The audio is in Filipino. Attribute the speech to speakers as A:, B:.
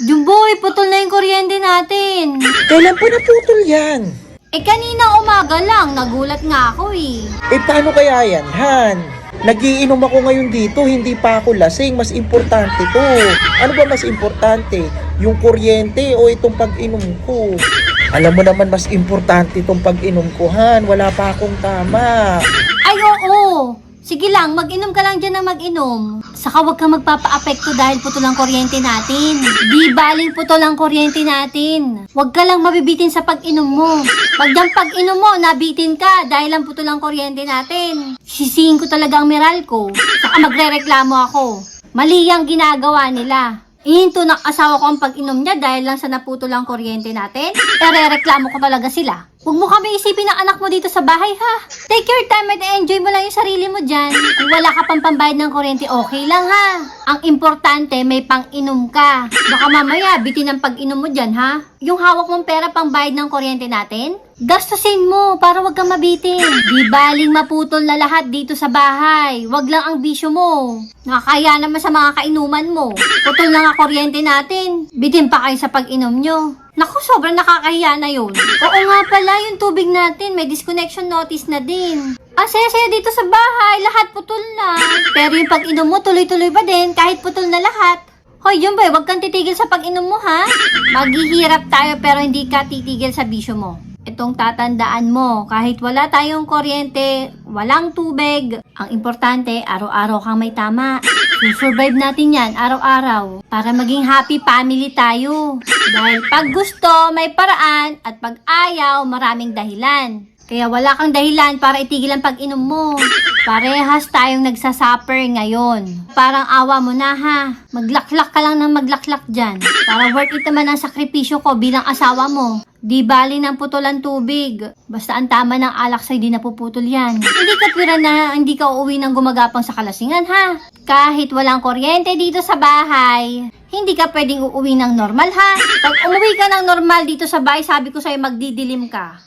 A: Jumboy, putol na yung kuryente natin.
B: Kailan pa naputol yan?
A: Eh kanina umaga lang, nagulat nga ako eh.
B: Eh paano kaya yan, Han? Nagiinom ako ngayon dito, hindi pa ako lasing. Mas importante to. Ano ba mas importante? Yung kuryente o itong pag-inom ko? Alam mo naman mas importante itong pag-inom ko, Han. Wala pa akong tama.
A: Ay oo, sige lang, mag-inom ka lang dyan na mag-inom. Saka huwag kang magpapa-apekto dahil putol ang kuryente natin. Di baling putol ang kuryente natin. Huwag ka lang mabibitin sa pag-inom mo. Pag yung pag-inom mo, nabitin ka dahil lang putol ang kuryente natin. Sisihin ko talaga ang meral ko. Saka magre-reklamo ako. Mali ang ginagawa nila. Ihinto ng asawa ko ang pag-inom niya dahil lang sa naputol ang kuryente natin. Ere-reklamo ko talaga sila. Huwag mo kami isipin ng anak mo dito sa bahay ha. Take your time at enjoy mo lang yung sarili mo dyan. Kung wala ka pang pambayad ng kuryente, okay lang ha. Ang importante, may pang-inom ka. Baka mamaya, bitin ang pag-inom mo dyan ha. Yung hawak mong pera pang bayad ng kuryente natin, gastusin mo para wag kang mabitin. Di baling maputol na lahat dito sa bahay. Wag lang ang bisyo mo. Nakakaya naman sa mga kainuman mo. Putol na nga kuryente natin. Bitin pa kayo sa pag-inom nyo. Naku, sobrang nakakahiya na yun. Oo nga pala, yung tubig natin, may disconnection notice na din. Ang saya-saya dito sa bahay, lahat putol na. Pero yung pag-inom mo, tuloy-tuloy pa din, kahit putol na lahat. Hoy, yun ba, huwag kang titigil sa pag-inom mo, ha? Maghihirap tayo pero hindi ka titigil sa bisyo mo. Itong tatandaan mo, kahit wala tayong kuryente, walang tubig, ang importante, araw-araw kang may tama. Susurvive natin yan araw-araw para maging happy family tayo. Dahil pag gusto, may paraan at pag ayaw, maraming dahilan. Kaya wala kang dahilan para itigil ang pag-inom mo. Parehas tayong nagsasuffer ngayon. Parang awa mo na ha. Maglaklak ka lang ng maglaklak dyan. Para worth it naman ang sakripisyo ko bilang asawa mo. Di bali ng putol ang tubig. Basta ang tama ng alak sa'y di napuputol yan. Hindi ka twira na hindi ka uuwi ng gumagapang sa kalasingan ha. Kahit walang kuryente dito sa bahay, hindi ka pwedeng uuwi ng normal ha. Pag umuwi ka ng normal dito sa bahay, sabi ko sa'yo magdidilim ka.